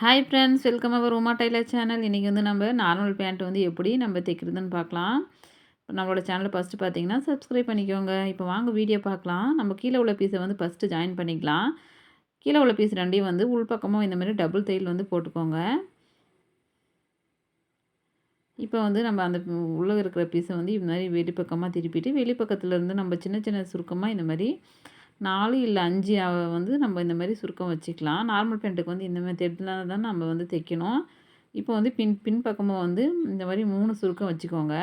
Hi friends welcome our Uma tailor channel இன்றைக்கி வந்து நம்ம நார்மல் பேண்ட் வந்து எப்படி நம்ம தைக்கிறதுன்னு பார்க்கலாம். இப்போ நம்மளோட சேனலை ஃபஸ்ட்டு பார்த்தீங்கன்னா சப்ஸ்கிரைப் பண்ணிக்கோங்க. இப்போ வாங்க வீடியோ பார்க்கலாம். நம்ம கீழே உள்ள பீஸை வந்து ஃபஸ்ட்டு ஜாயின் பண்ணிக்கலாம். கீழே உள்ள பீஸ் ரெண்டையும் வந்து உள்பக்கமும் இந்த மாதிரி டபுள் தையல் வந்து போட்டுக்கோங்க. இப்போ வந்து நம்ம அந்த உள்ளே இருக்கிற பீஸை வந்து இந்த மாதிரி வெளிப்பக்கமாக திருப்பிட்டு வெளிப்பக்கத்துலேருந்து நம்ம சின்ன சின்ன சுருக்கமாக இந்த மாதிரி நாலு இல்லை அஞ்சு வந்து நம்ம இந்த மாதிரி சுருக்கம் வச்சுக்கலாம். நார்மல் பேண்ட்டுக்கு வந்து இந்த மாதிரி த்ரெட்லாம் தான் நம்ம வந்து தைக்கணும். இப்போ வந்து பின் பின் பக்கமாக வந்து இந்த மாதிரி மூணு சுருக்கம் வச்சுக்கோங்க.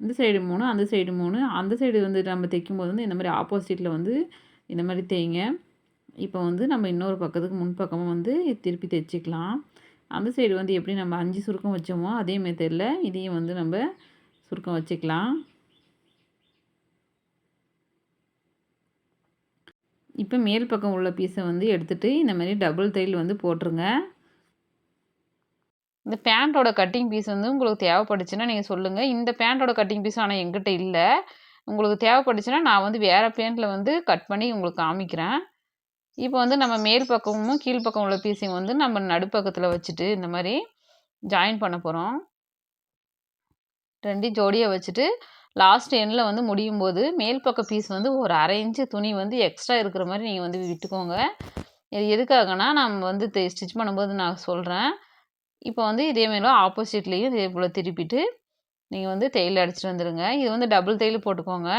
இந்த சைடு மூணு அந்த சைடு மூணு. அந்த சைடு வந்து நம்ம தைக்கும்போது வந்து இந்த மாதிரி ஆப்போசிட்டில் வந்து இந்த மாதிரி தேய்ங்க. இப்போ வந்து நம்ம இன்னொரு பக்கத்துக்கு முன் பக்கமாக வந்து திருப்பி தைச்சிக்கலாம். அந்த சைடு வந்து எப்படி நம்ம அஞ்சு சுருக்கம் வச்சோமோ அதே மெத்தடில் இதையும் வந்து நம்ம சுருக்கம் வச்சுக்கலாம். இப்போ மேல் பக்கம் உள்ள பீஸை வந்து எடுத்துகிட்டு இந்த மாதிரி டபுள் தையல் வந்து போட்டுருங்க. இந்த பேண்ட்டோட கட்டிங் பீஸ் வந்து உங்களுக்கு தேவைப்பட்டுச்சுன்னா நீங்கள் சொல்லுங்கள் இந்த பேண்ட்டோட கட்டிங் பீஸ் ஆனால் எங்கிட்ட இல்லை. உங்களுக்கு தேவைப்பட்டுச்சுன்னா நான் வந்து வேறு பேண்ட்டில் வந்து கட் பண்ணி உங்களுக்கு காமிக்கிறேன். இப்போ வந்து நம்ம மேல் பக்கமும் கீழ் பக்கம் உள்ள பீஸையும் வந்து நம்ம நடுப்பக்கத்தில் வச்சுட்டு இந்த மாதிரி ஜாயின் பண்ண போகிறோம் ரெண்டையும் ஜோடியாக வச்சுட்டு லாஸ்ட் எண்டில் வந்து முடியும் போது மேல் பக்க பீஸ் வந்து ஒரு அரை இன்ச்சு துணி வந்து எக்ஸ்ட்ரா இருக்கிற மாதிரி நீங்கள் வந்து விட்டுக்கோங்க. இது எதுக்காகனா நம்ம வந்து ஸ்டிச் பண்ணும்போது நான் சொல்கிறேன் இப்போ வந்து இதேமாரி ஆப்போசிட்லேயும் இதே போல் திருப்பிட்டு நீங்கள் வந்து தையல் அடிச்சிட்டு வந்துடுங்க இது வந்து டபுள் தையல் போட்டுக்கோங்க.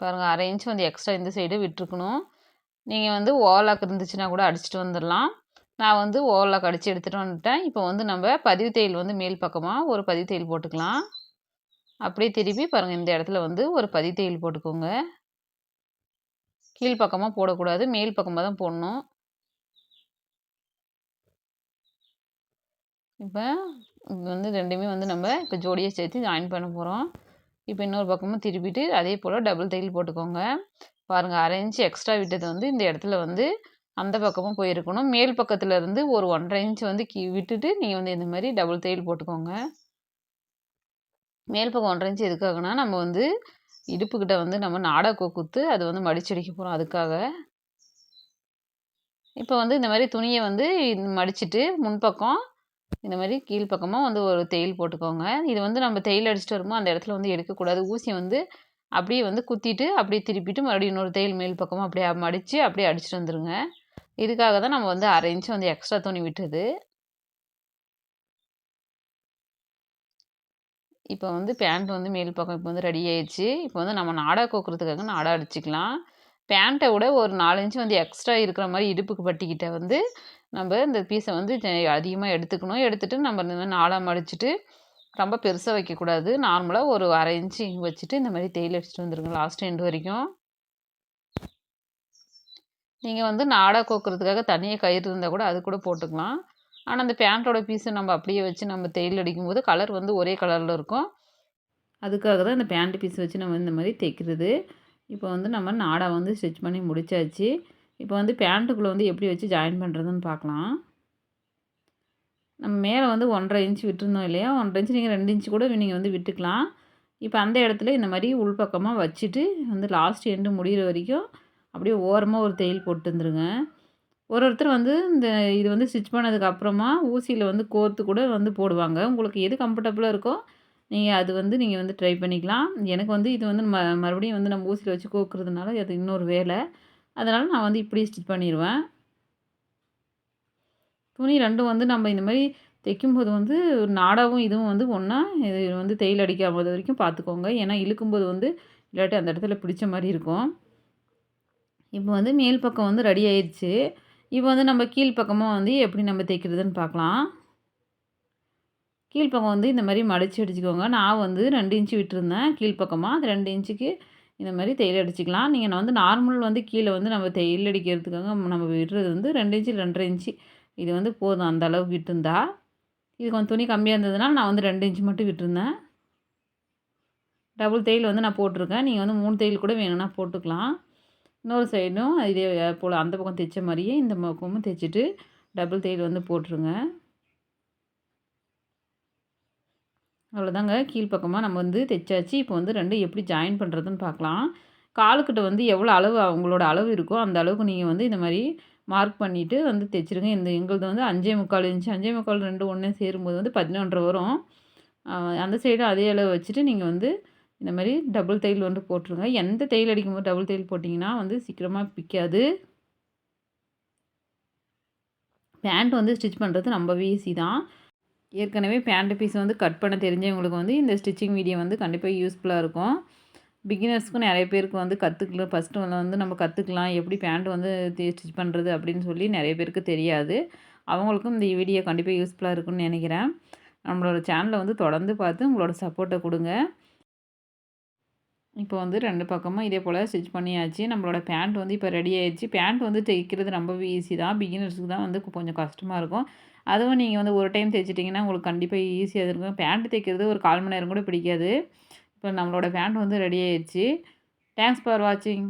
பாருங்கள் அரை இன்ச் வந்து எக்ஸ்ட்ரா இந்த சைடு விட்டுருக்கணும். நீங்கள் வந்து ஓலாக்கு இருந்துச்சுன்னா கூட அடிச்சுட்டு வந்துடலாம் நான் வந்து ஓவரில் கடிச்சு எடுத்துகிட்டு வந்துட்டேன். இப்போ வந்து நம்ம பதிவு தையல் வந்து மேல் பக்கமாக ஒரு பதிவு தையல் போட்டுக்கலாம். அப்படியே திருப்பி பாருங்கள் இந்த இடத்துல வந்து ஒரு பதிவு தையல் போட்டுக்கோங்க. கீழ் பக்கமாக போடக்கூடாது. மேல் பக்கமாக தான் போடணும். இப்போ வந்து ரெண்டுமே வந்து நம்ம இப்போ ஜோடியை சேர்த்து ஜாயின் பண்ண போகிறோம் இப்போ இன்னொரு பக்கமும் திருப்பிட்டு அதே போல் டபுள் தையல் போட்டுக்கோங்க. பாருங்கள் அரை இன்ச்சு எக்ஸ்ட்ரா விட்டது வந்து இந்த இடத்துல வந்து அந்த பக்கமும் போயிருக்கணும். மேல் பக்கத்தில் இருந்து ஒரு ஒன்றரை இன்ச் வந்து கீ விட்டுட்டு நீங்கள் வந்து இந்த மாதிரி டபுள் தையல் போட்டுக்கோங்க. மேல் பக்கம் ஒன்றரை இன்ச் எதுக்காகனா நம்ம வந்து இடுப்புக்கிட்ட வந்து நம்ம நாடகம் குத்து அது வந்து மடிச்சடிக்க போகிறோம் அதுக்காக. இப்போ வந்து இந்த மாதிரி துணியை வந்து மடிச்சுட்டு முன்பக்கம் இந்த மாதிரி கீழ்ப்பக்கமாக வந்து ஒரு தையல் போட்டுக்கோங்க. இது வந்து நம்ம தையல் அடிச்சுட்டு வரும்போது அந்த இடத்துல வந்து எடுக்கக்கூடாது. ஊசி வந்து அப்படியே வந்து குத்திட்டு அப்படியே திருப்பிட்டு மறுபடியும் இன்னொரு தையல் மேல் பக்கமாக அப்படியே மடித்து அப்படியே அடிச்சுட்டு வந்துடுங்க இதுக்காக தான் நம்ம வந்து அரை இன்ச்சு வந்து எக்ஸ்ட்ரா துணி விட்டுது. இப்போ வந்து பேண்ட் வந்து மேல் பக்கம் இப்போ வந்து ரெடி ஆயிடுச்சு. இப்போ வந்து நம்ம நாடா கோக்குறதுக்காக நாடா அடிச்சுக்கலாம். பேண்ட்டை விட ஒரு நாலு இன்ச்சு வந்து எக்ஸ்ட்ரா இருக்கிற மாதிரி இடுப்புக்கு பட்டிக்கிட்ட வந்து நம்ம இந்த பீஸை வந்து அதிகமாக எடுத்துக்கணும். எடுத்துகிட்டு நம்ம இந்த மாதிரி நாளாக மடிச்சுட்டு ரொம்ப பெருசாக வைக்கக்கூடாது. நார்மலாக ஒரு அரை இன்ச்சு வச்சுட்டு இந்த மாதிரி தேயில் அடிச்சுட்டு வந்துருங்க. லாஸ்ட் எண்டு வரைக்கும். நீங்கள் வந்து நாடா கோக்குறதுக்காக தனியாக கயிறு இருந்தால் கூட அது கூட போட்டுக்கலாம். ஆனால் அந்த பேண்ட்டோட பீஸை நம்ம அப்படியே வச்சு நம்ம தையல் அடிக்கும்போது கலர் வந்து ஒரே கலரில் இருக்கும். அதுக்காக தான் இந்த பேண்ட் பீஸ் வச்சு நம்ம இந்த மாதிரி தைக்கிறது இப்போ வந்து நம்ம நாடா வந்து ஸ்டிச் பண்ணி முடித்தாச்சு இப்போ வந்து பேண்ட்டுக்குள்ளே வந்து எப்படி வச்சு ஜாயின் பண்ணுறதுன்னு பார்க்கலாம் நம்ம மேலே வந்து ஒன்றரை இன்ச்சு விட்டுருந்தோம் இல்லையா? ஒன்றரை இன்ச்சு நீங்கள் ரெண்டு இன்ச்சு கூட நீங்கள் வந்து விட்டுக்கலாம். இப்போ அந்த இடத்துல இந்த மாதிரி உள்பக்கமாக வச்சுட்டு வந்து லாஸ்ட் எண்டு முடிகிற வரைக்கும் அப்படியே ஓரமாக ஒரு தையல் போட்டு வந்துருங்க. ஒரு ஒருத்தர் வந்து இந்த இது வந்து ஸ்டிச் பண்ணதுக்கு அப்புறமா ஊசியில் வந்து கோர்த்து கூட வந்து போடுவாங்க. உங்களுக்கு எது கம்ஃபர்டபுளாக இருக்கோ நீங்கள் அது வந்து நீங்கள் வந்து ட்ரை பண்ணிக்கலாம். எனக்கு வந்து இது வந்து ம மறுபடியும் வந்து நம்ம ஊசியில் வச்சு கோக்குறதுனால அது இன்னொரு வேலை. அதனால் நான் வந்து இப்படி ஸ்டிச் பண்ணிடுவேன் துணி ரெண்டும் வந்து நம்ம இந்த மாதிரி தைக்கும்போது வந்து நாடாவும் இதுவும் வந்து ஒன்றா இது வந்து தையல் அடிக்காத வரைக்கும் பார்த்துக்கோங்க. ஏன்னா இழுக்கும்போது வந்து இல்லாட்டி அந்த இடத்துல பிடிச்ச மாதிரி இருக்கும். இப்போ வந்து மேல் பக்கம் வந்து ரெடி ஆயிடுச்சு இப்போ வந்து நம்ம கீழ் பக்கமாக வந்து எப்படி நம்ம தைக்கிறதுன்னு பார்க்கலாம். கீழ்ப்பக்கம் வந்து இந்த மாதிரி மடித்து அடிச்சுக்கோங்க. நான் வந்து ரெண்டு இன்ச்சு விட்டுருந்தேன். கீழ்ப்பக்கமாக அது ரெண்டு இன்ச்சுக்கு இந்த மாதிரி தையல் அடிச்சுக்கலாம். நீங்கள் வந்து நார்மல் வந்து கீழே வந்து நம்ம தையல் அடிக்கிறதுக்காக நம்ம விடுறது வந்து ரெண்டு இன்ச்சு ரெண்டரை இன்ச்சு. இது வந்து போதும் அந்த அளவுக்கு விட்டுருந்தா. இது கொஞ்சம் துணி கம்மியாக இருந்ததுனால நான் வந்து ரெண்டு இன்ச்சு மட்டும் விட்டுருந்தேன். டபுள் தையல் வந்து நான் போட்டிருக்கேன். நீங்கள் வந்து மூணு தையல் கூட வேணும்னா போட்டுக்கலாம். இன்னொரு சைடும் இதே போல் அந்த பக்கம் தைச்ச மாதிரியே இந்த பக்கமும் தைச்சிட்டு டபுள் தையல் வந்து போட்டுருங்க. அவ்வளோதாங்க கீழ்ப்பக்கமாக நம்ம வந்து தைச்சாச்சு. இப்போ வந்து ரெண்டும் எப்படி ஜாயின் பண்ணுறதுன்னு பார்க்கலாம். காலுக்கிட்ட வந்து எவ்வளோ அளவு அவங்களோட அளவு இருக்கோ அந்த அளவுக்கு நீங்கள் வந்து இந்த மாதிரி மார்க் பண்ணிவிட்டு வந்து தைச்சிருங்க. இந்த எங்களுது வந்து அஞ்சே முக்கால் இன்ச்சு அஞ்சே முக்கால் ரெண்டு ஒன்று சேரும்போது வந்து பதினொன்றரை வரும். அந்த சைடும் அதே அளவு வச்சுட்டு நீங்கள் வந்து இந்த மாதிரி டபுள் தையல் வந்து போட்டுருங்க. எந்த தையல் அடிக்கும்போது டபுள் தையல் போட்டிங்கன்னா வந்து சீக்கிரமாக பிக்காது. பேண்ட் வந்து ஸ்டிச் பண்ணுறது ரொம்பவே ஈஸி தான். ஏற்கனவே பேண்ட் பீஸ் வந்து கட் பண்ண தெரிஞ்சவங்களுக்கு வந்து இந்த ஸ்டிச்சிங் வீடியோ வந்து கண்டிப்பாக யூஸ்ஃபுல்லாக இருக்கும். பிகினர்ஸ்க்கும் நிறைய பேருக்கு வந்து கற்றுக்கலாம் ஃபஸ்ட்டு வந்து நம்ம கற்றுக்கலாம் எப்படி பேண்ட் வந்து ஸ்டிச் பண்ணுறது அப்படின்னு சொல்லி நிறைய பேருக்கு தெரியாது. அவங்களுக்கும் இந்த வீடியோ கண்டிப்பாக யூஸ்ஃபுல்லாக இருக்குன்னு நினைக்கிறேன். நம்மளோட சேனலை வந்து தொடர்ந்து பார்த்து உங்களோட சப்போர்ட்டை கொடுங்க. இப்போ வந்து ரெண்டு பக்கமும் இதே போல் ஸ்டிச் பண்ணியாச்சு. நம்மளோட பேண்ட் வந்து இப்போ ரெடி ஆயிடுச்சு. பேண்ட் வந்து தைக்கிறது ரொம்பவே ஈஸி தான். பிகினர்ஸுக்கு தான் வந்து கொஞ்சம் கஷ்டமாக இருக்கும். அதுவும் நீங்கள் வந்து ஒரு டைம் தைச்சிட்டிங்கன்னா உங்களுக்கு கண்டிப்பாக ஈஸியாக இருக்கும். பேண்ட் தைக்கிறது ஒரு கால் மணி நேரம் கூட பிடிக்காது. இப்போ நம்மளோட பேண்ட் வந்து ரெடி ஆயிடுச்சு. தேங்க்ஸ் ஃபார் வாட்சிங்